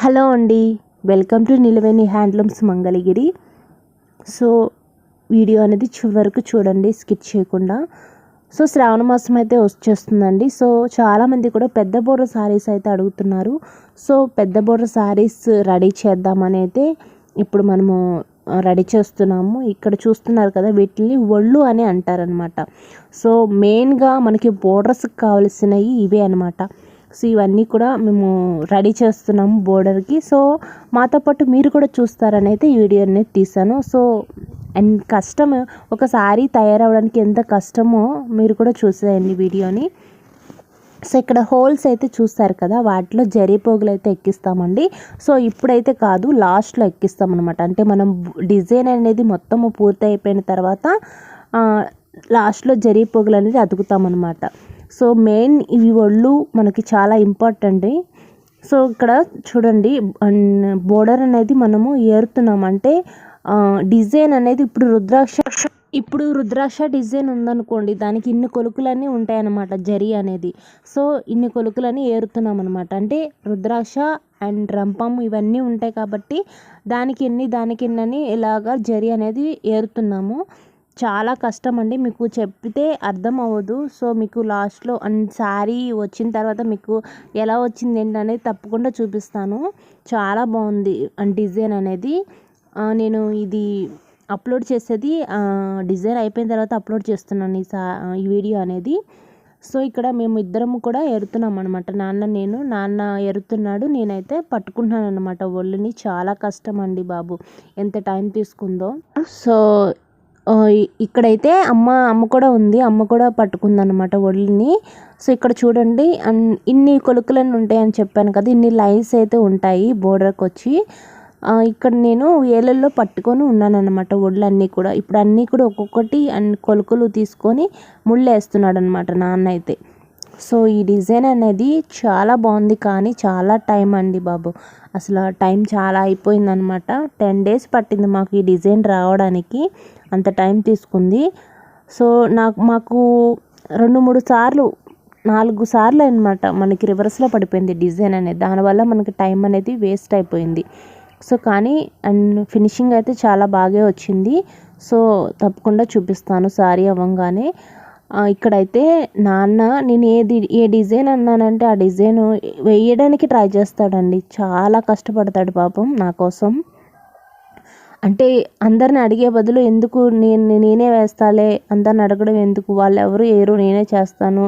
Hello అండి. Welcome to Nilaveni handlooms Mangalagiri. So video అనేది చివరకు వరకు చూడండి స్కిప్ చేయకుండా. సో శ్రావణ మాసం అయితే వచ్చేస్తుందండి. సో చాలామంది కూడా పెద్ద బోర్ర శారీస్ అయితే అడుగుతున్నారు. సో పెద్ద బోర్ర శారీస్ రెడీ చేద్దామని అయితే ఇప్పుడు మనము రెడీ చేస్తున్నాము. ఇక్కడ చూస్తున్నారు కదా వీటిని ఒళ్ళు అని అంటారనమాట సో మెయిన్గా మనకి బోర్డర్స్కి కావాల్సినవి ఇవే అనమాట సో ఇవన్నీ కూడా మేము రెడీ చేస్తున్నాము బోర్డర్కి. సో మాతో పాటు మీరు కూడా చూస్తారని అయితే ఈ వీడియో అనేది తీసాను. సో అండ్ కష్టం ఒక శారీ తయారవడానికి ఎంత కష్టమో మీరు కూడా చూసేయండి వీడియోని. సో ఇక్కడ హోల్స్ అయితే చూస్తారు కదా వాటిలో జరీ పోగులు అయితే ఎక్కిస్తామండి. సో ఇప్పుడైతే కాదు లాస్ట్లో ఎక్కిస్తామన్నమాట. అంటే మనం డిజైన్ అనేది మొత్తము పూర్తి అయిపోయిన తర్వాత లాస్ట్లో జరీ పోగులు అనేది అతుకుతామన్నమాట. సో మెయిన్ ఇవి ఒళ్ళు మనకి చాలా ఇంపార్టెంట్. సో ఇక్కడ చూడండి బోర్డర్ అనేది మనము ఏరుతున్నాం. అంటే డిజైన్ అనేది ఇప్పుడు రుద్రాక్ష ఇప్పుడు రుద్రాక్ష డిజైన్ ఉందనుకోండి దానికి ఇన్ని కొలుకులన్నీ ఉంటాయన్నమాట జరి అనేది. సో ఇన్ని కొలుకులని ఏరుతున్నాం అనమాట అంటే రుద్రాక్ష అండ్ రంపం ఇవన్నీ ఉంటాయి కాబట్టి దానికి ఎన్ని దానికి ఎన్ని ఇలాగా జరి అనేది ఏరుతున్నాము. చాలా కష్టం అండి మీకు చెప్తే అర్థం అవ్వదు. సో మీకు లాస్ట్లో అండ్ శారీ వచ్చిన తర్వాత మీకు ఎలా వచ్చింది ఏంటనేది తప్పకుండా చూపిస్తాను. చాలా బాగుంది అండ్ డిజైన్ అనేది. నేను ఇది అప్లోడ్ చేసేది డిజైన్ అయిపోయిన తర్వాత అప్లోడ్ చేస్తున్నాను ఈ సా ఈ వీడియో అనేది. సో ఇక్కడ మేము ఇద్దరము కూడా ఎరుతున్నాం అనమాట నాన్న నేను నాన్న ఎరుతున్నాడు నేనైతే పట్టుకుంటున్నాను అనమాట ఒళ్ళుని చాలా కష్టం అండి బాబు. ఎంత టైం తీసుకుందో. సో ఇక్కడైతే అమ్మ అమ్మ కూడా ఉంది. అమ్మ కూడా పట్టుకుందనమాట ఒళ్ళని సో ఇక్కడ చూడండి. ఇన్ని కొలుకులన్నీ ఉంటాయని చెప్పాను కదా. ఇన్ని లైన్స్ అయితే ఉంటాయి బోర్డర్కి వచ్చి ఇక్కడ నేను ఏలల్లో పట్టుకొని ఉన్నాను అనమాట ఒళ్ళన్నీ కూడా. ఇప్పుడు అన్నీ కూడా ఒక్కొక్కటి అన్ని కొలుకులు తీసుకొని ముళ్ళు వేస్తున్నాడు అనమాట నాన్న అయితే సో ఈ డిజైన్ అనేది చాలా బాగుంది కానీ చాలా టైం అండి బాబు. అసలు టైం చాలా అయిపోయిందనమాట. టెన్ డేస్ పట్టింది మాకు ఈ డిజైన్ రావడానికి. అంత టైం తీసుకుంది. సో నాకు మాకు రెండు మూడు సార్లు నాలుగు సార్లు అనమాట మనకి రివర్స్లో పడిపోయింది డిజైన్ అనేది. దానివల్ల మనకి టైం అనేది వేస్ట్ అయిపోయింది. సో కానీ అండ్ ఫినిషింగ్ అయితే చాలా బాగా వచ్చింది. సో తప్పకుండా చూపిస్తాను. సారీ అవ్వగానే. ఇక్కడైతే నాన్న నేను ఏది ఏ డిజైన్ అన్నానంటే ఆ డిజైన్ వేయడానికి ట్రై చేస్తాడండి. చాలా కష్టపడతాడు పాపం నా కోసం. అంటే అందరిని అడిగే బదులు ఎందుకు నేను నేనే వేస్తాలే? అందరిని అడగడం ఎందుకు? వాళ్ళు ఎవరు వేయరు నేనే చేస్తాను.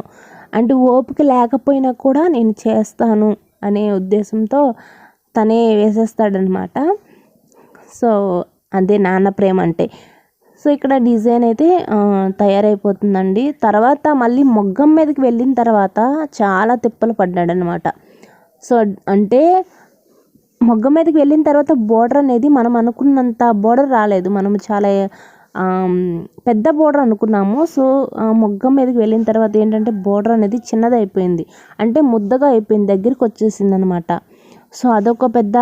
అంటే ఓపిక లేకపోయినా కూడా నేను చేస్తాను అనే ఉద్దేశంతో తనే వేసేస్తాడనమాట సో అదే నాన్న ప్రేమ అంటే. సో ఇక్కడ డిజైన్ అయితే తయారైపోతుందండి. తర్వాత మళ్ళీ మొగ్గం మీదకి వెళ్ళిన తర్వాత చాలా తిప్పలు పడ్డాడనమాట. సో అంటే మొగ్గ మీదకి వెళ్ళిన తర్వాత బోర్డర్ అనేది మనం అనుకున్నంత బోర్డర్ రాలేదు. మనం చాలా పెద్ద బోర్డర్ అనుకున్నాము. సో మొగ్గం మీదకి వెళ్ళిన తర్వాత ఏంటంటే బోర్డర్ అనేది చిన్నది అయిపోయింది అంటే ముద్దగా అయిపోయింది. దగ్గరికి వచ్చేసింది అనమాట సో అదొక పెద్ద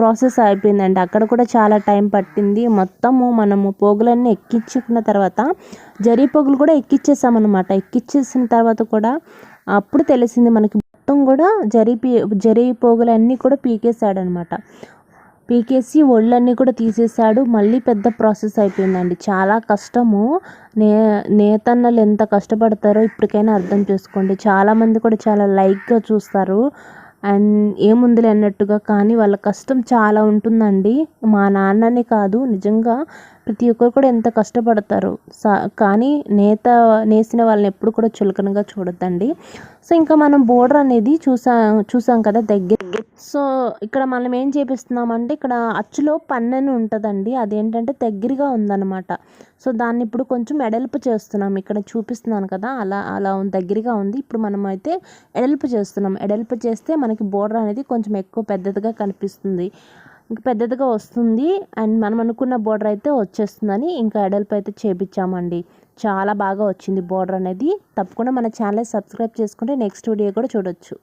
ప్రాసెస్ అయిపోయిందండి. అక్కడ కూడా చాలా టైం పట్టింది. మొత్తము మనము పోగులన్నీ ఎక్కించుకున్న తర్వాత జరీ పోగులు కూడా ఎక్కిచ్చేసామన్నమాట. ఎక్కిచ్చేసిన తర్వాత కూడా అప్పుడు తెలిసింది మనకి మొత్తం కూడా జరీ పీ జరీ పోగులన్నీ కూడా పీకేసాడనమాట పీకేసి ఒళ్ళన్నీ కూడా తీసేసాడు మళ్ళీ పెద్ద ప్రాసెస్ అయిపోయిందండి. చాలా కష్టము. నే నేతన్నలు ఎంత కష్టపడతారో ఇప్పటికైనా అర్థం చేసుకోండి. చాలామంది కూడా చాలా లైక్గా చూస్తారు. అండ్ ఏముందిలే అన్నట్టుగా కానీ వాళ్ళ కష్టం చాలా ఉంటుందండి. మా నాన్ననే కాదు నిజంగా ప్రతి ఒక్కరు కూడా ఎంత కష్టపడతారు. సా కానీ నేత నేసిన వాళ్ళని ఎప్పుడు కూడా చులకనగా చూడొద్దండి. సో ఇంకా మనం బోర్డర్ అనేది చూసా చూసాం కదా దగ్గర. సో ఇక్కడ మనం ఏం చేపిస్తున్నామంటే ఇక్కడ అచ్చులో పన్నెను ఉంటుందండి. అదేంటంటే దగ్గరగా ఉందన్నమాట. సో దాన్ని ఇప్పుడు కొంచెం ఎడల్పు చేస్తున్నాం. ఇక్కడ చూపిస్తున్నాను కదా అలా అలా దగ్గరగా ఉంది. ఇప్పుడు మనం అయితే ఎడల్పు చేస్తున్నాం. ఎడల్పు చేస్తే మనకి బోర్డర్ అనేది కొంచెం ఎక్కువ పెద్దదిగా కనిపిస్తుంది. పెద్దదిగా వస్తుంది. అండ్ మనం అనుకున్న బోర్డర్ అయితే వచ్చేస్తుందని ఇంకా ఎడల్పు అయితే చేపించామండి చాలా బాగా వచ్చింది బోర్డర్ అనేది. తప్పకుండా మన ఛానల్ సబ్స్క్రైబ్ చేసుకుంటే నెక్స్ట్ వీడియో కూడా చూడొచ్చు.